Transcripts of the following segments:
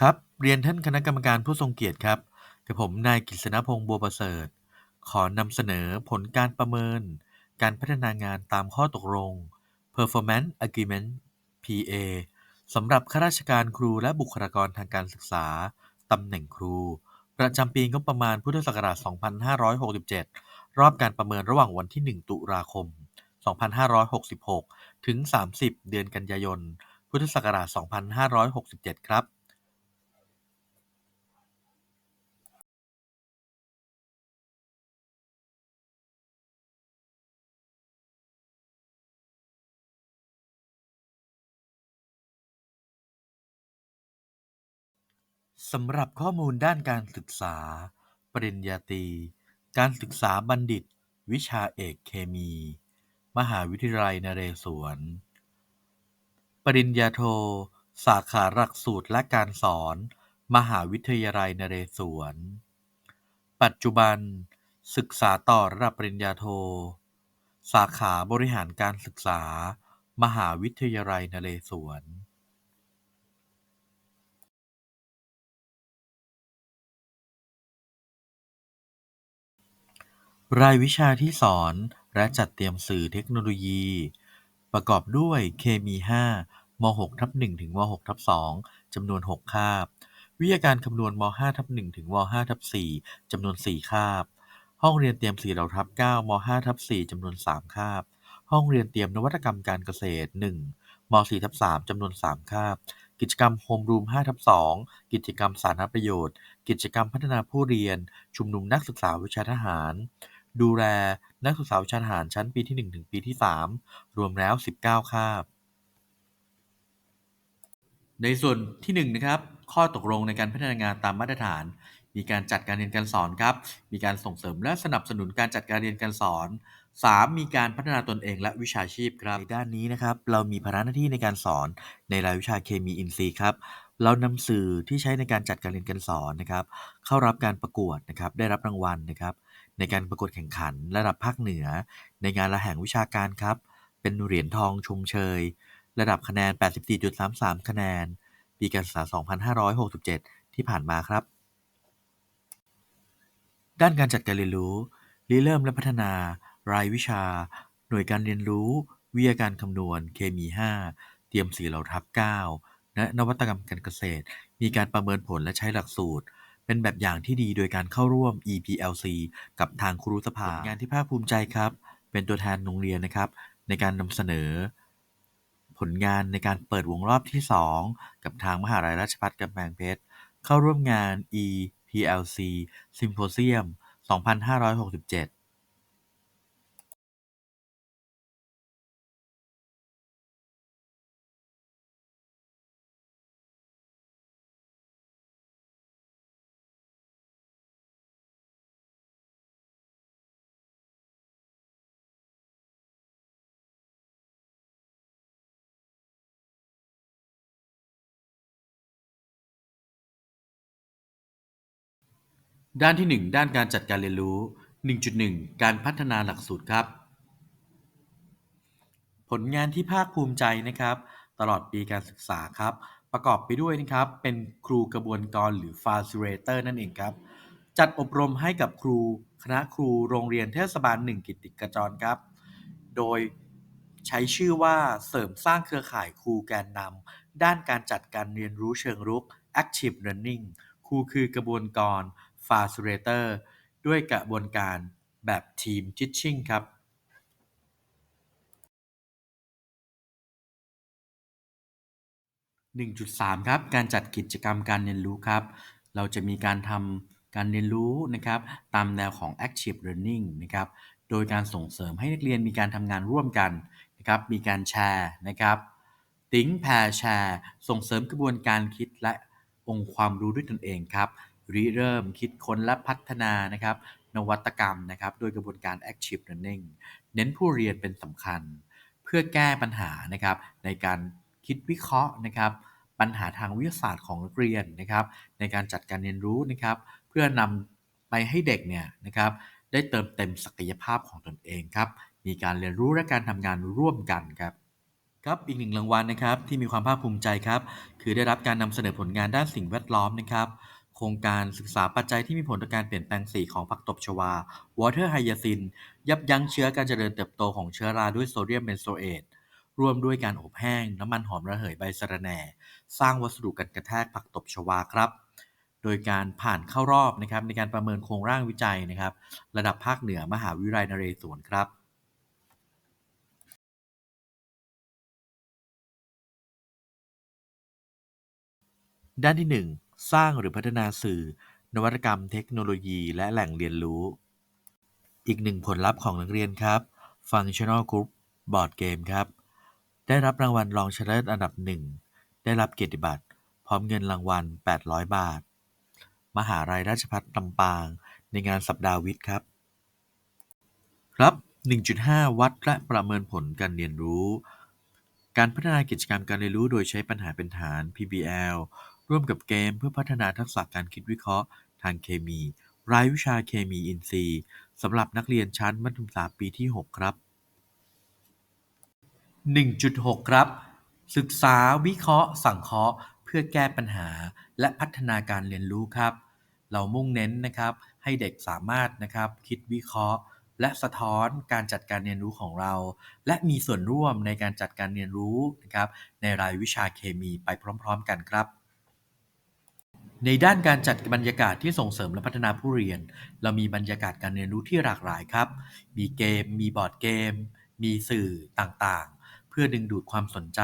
ครับเรียนท่านคณะกรรมการผู้ทรงเกียรติครับกระผมนายกฤษณพงษ์บัวประเสริฐ ขอนำเสนอผลการประเมิน การพัฒนางานตามข้อตกลง Performance Agreement PA สำหรับข้าราชการครูและบุคลากรทางการศึกษาตำแหน่งครู ประจำปีงบประมาณพุทธศักราช 2567 รอบการประเมินระหว่างวันที่ 1 ตุลาคม 2566 ถึง 30 เดือนกันยายน พุทธศักราช 2567 ครับ สำหรับข้อมูลด้านการศึกษา ปริญญาตรี การศึกษาบัณฑิต วิชาเอกเคมี มหาวิทยาลัยนเรศวร ปริญญาโท สาขาหลักสูตรและการสอน มหาวิทยาลัยนเรศวร ปัจจุบัน ศึกษาต่อระดับปริญญาโท สาขาบริหารการศึกษา มหาวิทยาลัยนเรศวร รายวิชาที่สอนและจัดเตรียมสื่อเทคโนโลยี ประกอบด้วยเคมี5ม6ทับ1ถึงม6ทับ2จำนวน6คาบ วิทยาการคำนวณม5ทับ1ถึงม5ทับ4จำนวน4คาบ ห้องเรียนเตรียม4เหล่าทับ9ม5ทับ4จำนวน3คาบ ห้องเรียนเตรียมนวัตกรรมการเกษตร1ม4ทับ3จำนวน3คาบ กิจกรรมโฮมรูม5ทับ2กิจกรรมสาธารณประโยชน์ กิจกรรมพัฒนาผู้เรียน ชุมนุมนักศึกษาวิชาทหาร ดูแลนักศึกษาวิชาทหารชั้นปีที่ 1 ถึงปีที่ 3 รวมแล้ว 19 คาบ ในส่วนที่ 1 นะครับ ข้อตกลงในการพัฒนางานตามมาตรฐาน มีการจัดการเรียนการสอนครับ มีการส่งเสริมและสนับสนุนการจัดการเรียนการสอน 3. มีการพัฒนาตนเองและวิชาชีพครับในด้านนี้นะครับ เรามีภาระหน้าที่ในการสอนในรายวิชาเคมีอินทรีย์ครับ เรานำสื่อที่ใช้ในการจัดการเรียนการสอนนะครับ เข้ารับการประกวดนะครับ ได้รับรางวัลนะครับ ในการประกวดแข่งขันระดับภาคเหนือ ในงานระแหงวิชาการครับ เป็นเหรียญทองชมเชย ระดับคะแนน 84.33 คะแนน ปีการศึกษา 2567 ที่ผ่านมาครับ ด้านการจัดการเรียนรู้ริเริ่มและพัฒนารายวิชา หน่วยการเรียนรู้ วิทยาการคำนวณ เคมี 5 เตรียม4เหล่าทับ9และนวัตกรรมการเกษตร มีการประเมินผลและใช้หลักสูตร เป็นแบบอย่างที่ดีโดยการเข้าร่วม EPLC กับทางครูสภา ผลงานที่ภาคภูมิใจครับ เป็นตัวแทนโรงเรียนนะครับ ในการนำเสนอ ผลงานในการเปิดวงรอบที่ 2 กับทางมหาลัยราชภัฏกำแพงเพชร เข้าร่วมงาน EPLC Symposium 2567 ด้านที่ 1 ด้านการจัดการเรียนรู้ 1.1 การพัฒนาหลักสูตรครับ ผลงานที่ภาคภูมิใจนะครับ ตลอดปีการศึกษาครับ ประกอบไปด้วยนะครับ เป็นครูกระบวนกรหรือ Facilitator นั่นเองครับ จัดอบรมให้กับครูคณะครูโรงเรียนเทศบาล 1 กิตติกจรครับ โดยใช้ชื่อว่าเสริมสร้างเครือข่ายครูแกนนำด้านการจัดการเรียนรู้เชิงรุก Active Learning ครูคือกระบวนกร Facilitator ด้วยกระบวนการแบบ Team Teaching ครับ1.3 ครับ การจัดกิจกรรมการเรียนรู้ครับ เราจะมีการทำการเรียนรู้นะครับ ตามแนวของ Active Learning นะครับ โดยการส่งเสริมให้นักเรียนมีการทำงานร่วมกันนะครับ มีการแชร์นะครับ Think Pair Share ส่งเสริมกระบวนการคิดและองค์ความรู้ด้วยตนเองครับ ริเริ่มคิดค้นและพัฒนานะครับนวัตกรรมนะครับโดยกระบวนการ Active Learning เน้นผู้เรียนเป็นสำคัญ เพื่อแก้ปัญหานะครับในการคิดวิเคราะห์นะครับ ปัญหาทางวิทยาศาสตร์ของนักเรียนนะครับ ในการจัดการเรียนรู้นะครับ เพื่อนำไปให้เด็กเนี่ยนะครับได้เติมเต็มศักยภาพของตนเองครับ มีการเรียนรู้และการทำงานร่วมกันครับครับอีกหนึ่งรางวัลนะครับที่มีความภาคภูมิใจครับ คือได้รับการนำเสนอผลงานด้านสิ่งแวดล้อมนะครับ รงการศึกษาปัจจัยที่มีผลต่อการเปลี่ยนแปลงสีของผักตบชวา Water Hyacinth ยับยั้งเชื้อการเจริญเติบโตของเชื้อราด้วยโซเดียมเบนโซเอตร่วมด้วยการอบแห้ง น้ำมันหอมระเหยใบสะระแหน่ สร้างวัสดุกันกระแทกผักตบชวาครับ โดยการผ่านเข้ารอบนะครับในการประเมินโครงร่างวิจัยนะครับ ระดับภาคเหนือมหาวิทยาลัยนเรศวรครับด้านที่1 สร้างหรือพัฒนาสื่อ นวัตกรรมเทคโนโลยี และแหล่งเรียนรู้ อีกหนึ่งผลลัพธ์ของนักเรียนครับ Functional Group Board Game ครับ ได้รับรางวัลรองชนะเลิศอันดับหนึ่งได้รับเกียรติบัตรพร้อมเงินรางวัล 800 บาท มหาลัยราชภัฏลำปางในงานสัปดาห์วิทย์ครับ ครับ 1.5 วัดและประเมินผลการเรียนรู้ การพัฒนากิจกรรมการเรียนรู้โดยใช้ปัญหาเป็นฐาน PBL ร่วมกับเกม เพื่อพัฒนาทักษะการคิดวิเคราะห์ทางเคมี รายวิชาเคมีอินทรีย์สำหรับนักเรียนชั้นมัธยมศึกษาปีที่ 6 ครับ 1.6 ครับ ศึกษาวิเคราะห์ สังเคราะห์ เพื่อแก้ปัญหา และพัฒนาการเรียนรู้ครับ เรามุ่งเน้นนะครับ ให้เด็กสามารถนะครับ คิดวิเคราะห์ และสะท้อนการจัดการเรียนรู้ของเรา และมีส่วนร่วมในการจัดการเรียนรู้นะครับ ในรายวิชาเคมีไปพร้อม ๆ กันครับ ในด้านการจัดบรรยากาศที่ส่งเสริมและพัฒนาผู้เรียน เรามีบรรยากาศการเรียนรู้ที่หลากหลายครับ มีเกม มีบอร์ดเกม มีสื่อต่างๆ เพื่อดึงดูดความสนใจ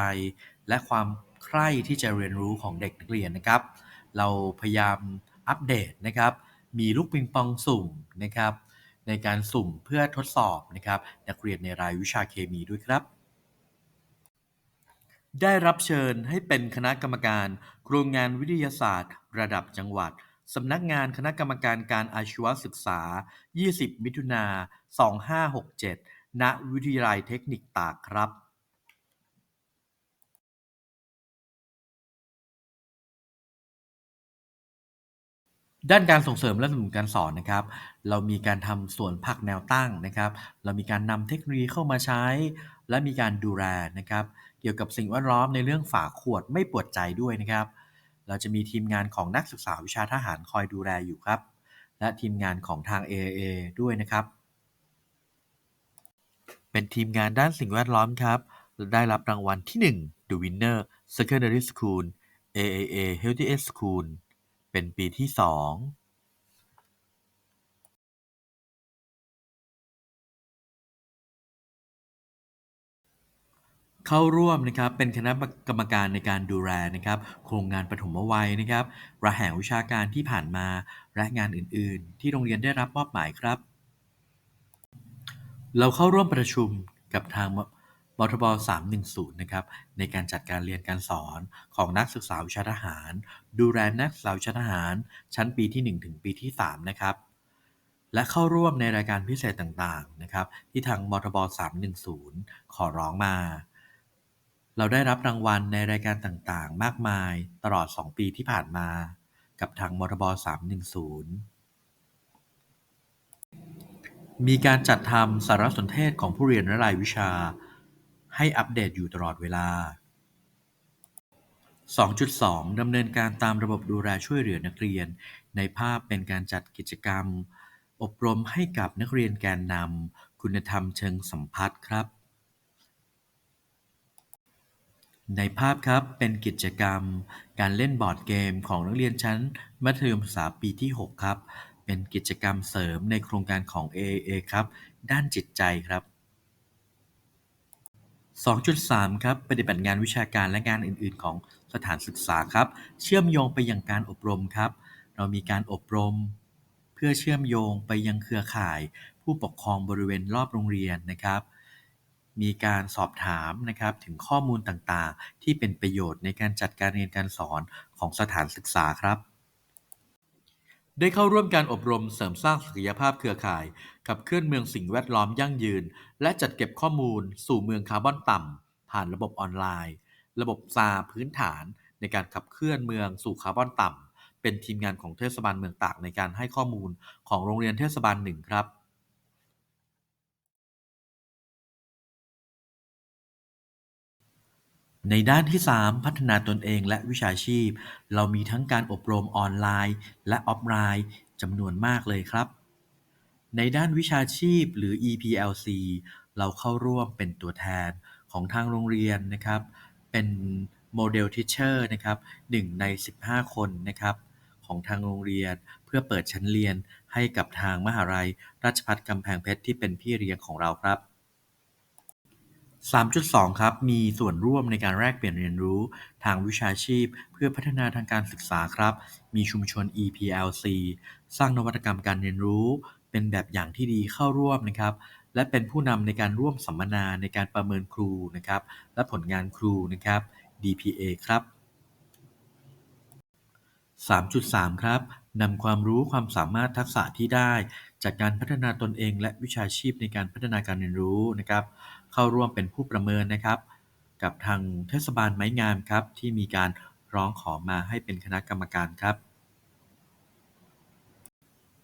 และความใคร่ที่จะเรียนรู้ของเด็กนักเรียนนะครับ เราพยายามอัปเดตนะครับ มีลูกปิงปองสุ่มนะครับ ในการสุ่มเพื่อทดสอบนะครับนักเรียนในรายวิชาเคมีด้วยครับได้รับเชิญให้เป็นคณะกรรมการโครงงานวิทยาศาสตร์ ระดับจังหวัด สำนักงานคณะกรรมการการอาชีวศึกษา 20 มิถุนา 2567 ณ วิทยาลัยเทคนิคตากครับด้านการส่งเสริมและสนับสนุนการสอนนะครับ เรามีการทำส่วนผักแนวตั้งนะครับ เรามีการนำเทคโนโลยีเข้ามาใช้ และมีการดูแลนะครับ เกี่ยวกับสิ่งแวดล้อมในเรื่องฝาขวดไม่ปวดใจด้วยนะครับ เราจะมีทีมงานของนักศึกษาวิชาทหารคอยดูแลอยู่ครับ และทีมงานของทาง AAA ด้วยนะครับ เป็นทีมงานด้านสิ่งแวดล้อมครับ ได้รับรางวัลที่ 1 The Winner Secondary School AAA Healthy School เป็นปีที่ 2 เข้าร่วมนะครับเป็นคณะกรรมการในการดูแลนะครับ โครงงานปฐมวัยนะครับระแหงวิชาการที่ผ่านมา และงานอื่นๆ ที่โรงเรียนได้รับมอบหมายครับ เราเข้าร่วมประชุมกับทางมทบ310 นะครับ ในการจัดการเรียนการสอนของนักศึกษาวิชาทหาร ดูแลนักศึกษาวิชาทหาร ชั้นปีที่ 1 ถึงปีที่ 3 นะครับ และเข้าร่วมในรายการพิเศษต่างๆ นะครับ ที่ทางมทบ310 ขอร้องมา เราได้รับรางวัลในรายการต่าง ๆ มากมายตลอด2ปีที่ผ่านมา กับทาง มทบ310มีการจัดทำสารสนเทศของผู้เรียนรายวิชา ให้อัปเดตอยู่ตลอดเวลา 2.2 ดำเนินการตามระบบดูแลช่วยเหลือนักเรียน ในภาพเป็นการจัดกิจกรรม อบรมให้กับนักเรียนแกนนำคุณธรรมเชิงสัมพัทธ์ครับ ในภาพครับเป็นกิจกรรมการเล่นบอร์ดเกมของนักเรียนชั้นมัธยมศึกษาปีที่ 6 ครับ เป็นกิจกรรมเสริมในโครงการของ AAA ครับ ด้านจิตใจครับ 2.3 ครับ ปฏิบัติงานวิชาการและงานอื่น ๆ ของสถานศึกษาครับ เชื่อมโยงไปยังการอบรมครับ เรามีการอบรม เพื่อเชื่อมโยงไปยังเครือข่าย ผู้ปกครองบริเวณรอบโรงเรียนนะครับ มีการสอบถามนะครับถึงข้อมูลต่าง ๆ ที่เป็นประโยชน์ในการจัดการเรียนการสอนของสถานศึกษาครับ ได้เข้าร่วมการอบรมเสริมสร้างศักยภาพเครือข่าย ขับเคลื่อนเมืองสิ่งแวดล้อมยั่งยืน และจัดเก็บข้อมูลสู่เมืองคาร์บอนต่ำ ผ่านระบบออนไลน์ ระบบซาพื้นฐาน ในการขับเคลื่อนเมืองสู่คาร์บอนต่ำเป็นทีมงานของเทศบาลเมืองตากในการให้ข้อมูลของโรงเรียนเทศบาล1ครับ ในด้านที่ 3 พัฒนาตนเองและวิชาชีพ เรามีทั้งการอบรมออนไลน์และออฟไลน์จำนวนมากเลยครับ ในด้านวิชาชีพหรือ EPLC เราเข้าร่วมเป็นตัวแทนของทางโรงเรียนนะครับ เป็นโมเดลทิเชอร์นะครับ1ใน 15 คนนะครับ ของทางโรงเรียนเพื่อเปิดชั้นเรียนให้กับทางมหาลัย ราชภัฏกำแพงเพชรที่เป็นพี่เลี้ยงของเราครับ 3.2 ครับ มีส่วนร่วมในการแลกเปลี่ยนเรียนรู้ทางวิชาชีพ เพื่อพัฒนาทางการศึกษาครับ มีชุมชน EPLC สร้างนวัตกรรมการเรียนรู้ เป็นแบบอย่างที่ดีเข้าร่วมนะครับ และเป็นผู้นำในการร่วมสัมมนาในการประเมินครูนะครับ และผลงานครูนะครับ DPA ครับ 3.3 ครับนำความรู้ความสามารถทักษะที่ได้ จากการพัฒนาตนเอง และวิชาชีพในการพัฒนาการเรียนรู้นะครับ เข้าร่วมเป็นผู้ประเมินนะครับ กับทางเทศบาลไม้งามครับ ที่มีการร้องขอมาให้เป็นคณะกรรมการครับ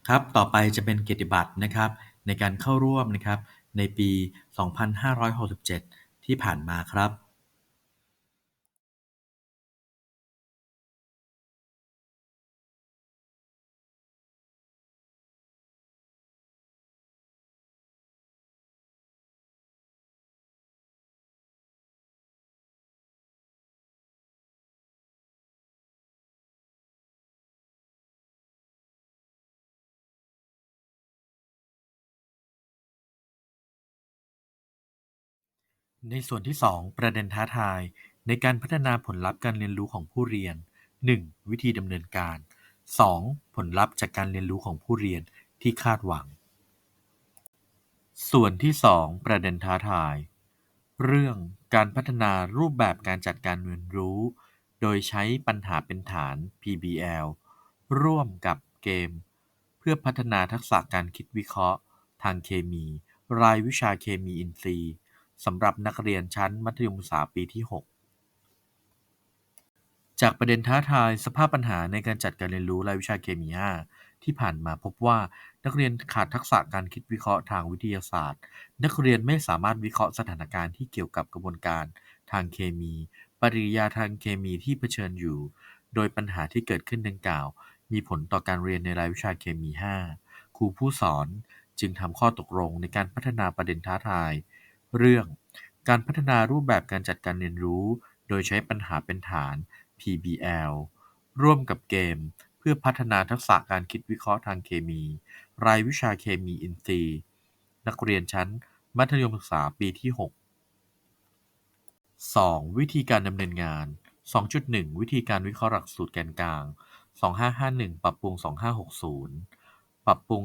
ครับต่อไปจะเป็นเกียรติบัตรนะครับ ในการเข้าร่วมนะครับในปี 2567 ที่ผ่านมาครับ ในส่วนที่ 2 ประเด็นท้าทาย ในการพัฒนาผลลัพธ์การเรียนรู้ของผู้เรียน 1. วิธีดำเนินการ 2. ผลลัพธ์จากการเรียนรู้ของผู้เรียนที่คาดหวัง ส่วนที่ 2 ประเด็นท้าทาย เรื่องการพัฒนารูปแบบการจัดการเรียนรู้ โดยใช้ปัญหาเป็นฐาน PBL ร่วมกับเกม เพื่อพัฒนาทักษะการคิดวิเคราะห์ ทางเคมี รายวิชาเคมีอินทรีย์ สำหรับนักเรียนชั้นมัธยมศึกษาปีที่6จากประเด็นท้าทายสภาพปัญหาในการจัดการเรียนรู้รายวิชาเคมี 5 ที่ผ่านมาพบว่านักเรียนขาดทักษะการคิดวิเคราะห์ทางวิทยาศาสตร์ นักเรียนไม่สามารถวิเคราะห์สถานการณ์ที่เกี่ยวกับกระบวนการทางเคมี ปฏิกิริยาทางเคมีที่เผชิญอยู่ โดยปัญหาที่เกิดขึ้นดังกล่าว มีผลต่อการเรียนในรายวิชาเคมี 5 ครูผู้สอนจึงทำข้อตกลงในการพัฒนาประเด็นท้าทาย เรื่อง การพัฒนารูปแบบการจัดการเรียนรู้ โดยใช้ปัญหาเป็นฐาน PBL ร่วมกับเกม เพื่อพัฒนาทักษะการคิดวิเคราะห์ทางเคมี รายวิชาเคมีอินทรีย์ นักเรียนชั้น มัธยมศึกษาปีที่ 6 2. วิธีการดำเนินงาน 2.1 วิธีการวิเคราะห์หลักสูตรแกนกลาง 2551 ปรับปรุง 2560 ปรับปรุง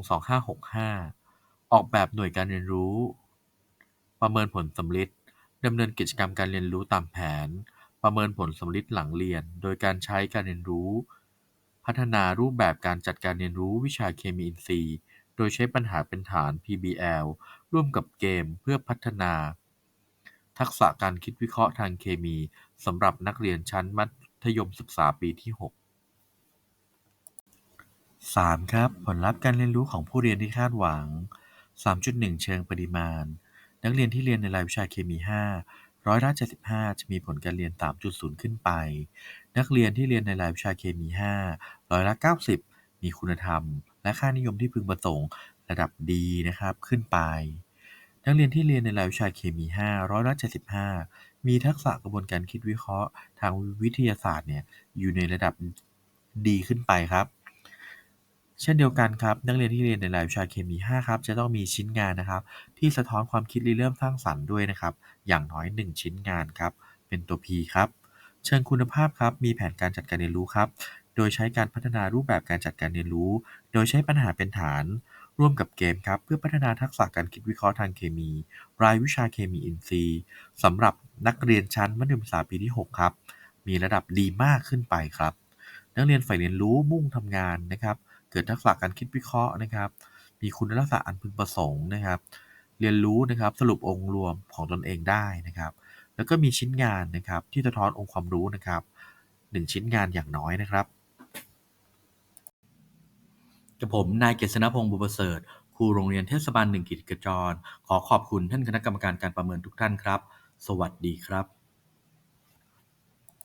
2565 ออกแบบหน่วยการเรียนรู้ ประเมินผลสำลิดดำเนินกิจกรรมการเรียนรู้ตามแผน ประเมินผลสำลิดหลังเรียน โดยการใช้การเรียนรู้ พัฒนารูปแบบการจัดการเรียนรู้วิชาเคมีอินทรีย์ โดยใช้ปัญหาเป็นฐาน PBL ร่วมกับเกมเพื่อพัฒนา ทักษะการคิดวิเคราะห์ทางเคมีสำหรับนักเรียนชั้นมัธยมศึกษาปีที่ 6 3. ครับ ผลลัพธ์การเรียนรู้ของผู้เรียนที่คาดหวัง 3.1 เชิงปริมาณ นักเรียนที่เรียนในรายวิชาเคมี 5 ร้อยละ75 จะมีผลการเรียน 3.0 ขึ้นไป นักเรียนที่เรียนในรายวิชาเคมี 5 ร้อยละ 90 มีคุณธรรม และค่านิยมที่พึงประสงค์ระดับดีนะครับขึ้นไป นักเรียนที่เรียนในรายวิชาเคมี 5 ร้อยละ 75 มีทักษะกระบวนการคิดวิเคราะห์ ทางวิทยาศาสตร์เนี่ยอยู่ในระดับดีขึ้นไปครับ เช่นเดียวกันครับ นักเรียนที่เรียนในรายวิชาเคมี 5 ครับ จะต้องมีชิ้นงานนะครับ ที่สะท้อนความคิดริเริ่มสร้างสรรค์ด้วยนะครับ อย่างน้อย 1 ชิ้นงานครับ เป็นตัว P ครับ เชิงคุณภาพครับ มีแผนการจัดการเรียนรู้ครับ โดยใช้การพัฒนารูปแบบการจัดการเรียนรู้ โดยใช้ปัญหาเป็นฐาน ร่วมกับเกมครับ เพื่อพัฒนาทักษะการคิดวิเคราะห์ทางเคมี รายวิชาเคมีอินทรีย์สำหรับนักเรียนชั้นมัธยมศึกษาปีที่ 6 ครับ มีระดับดีมากขึ้นไปครับ นักเรียนฝ่ายเรียนรู้มุ่งทำงานนะครับ เกิดทักษะการคิดวิเคราะห์นะครับ มีคุณลักษณะอันพึงประสงค์นะครับ เรียนรู้นะครับสรุปองค์รวมของตนเองได้นะครับ แล้วก็มีชิ้นงานนะครับที่สะท้อนองค์ความรู้นะครับ1ชิ้นงานอย่างน้อยนะครับกับผมนายเกษณพงศ์บุประเสริฐครูโรงเรียนเทศบาลหนึ่งกิจกจร ขอขอบคุณท่านคณะกรรมการการประเมินทุกท่านครับ สวัสดีครับ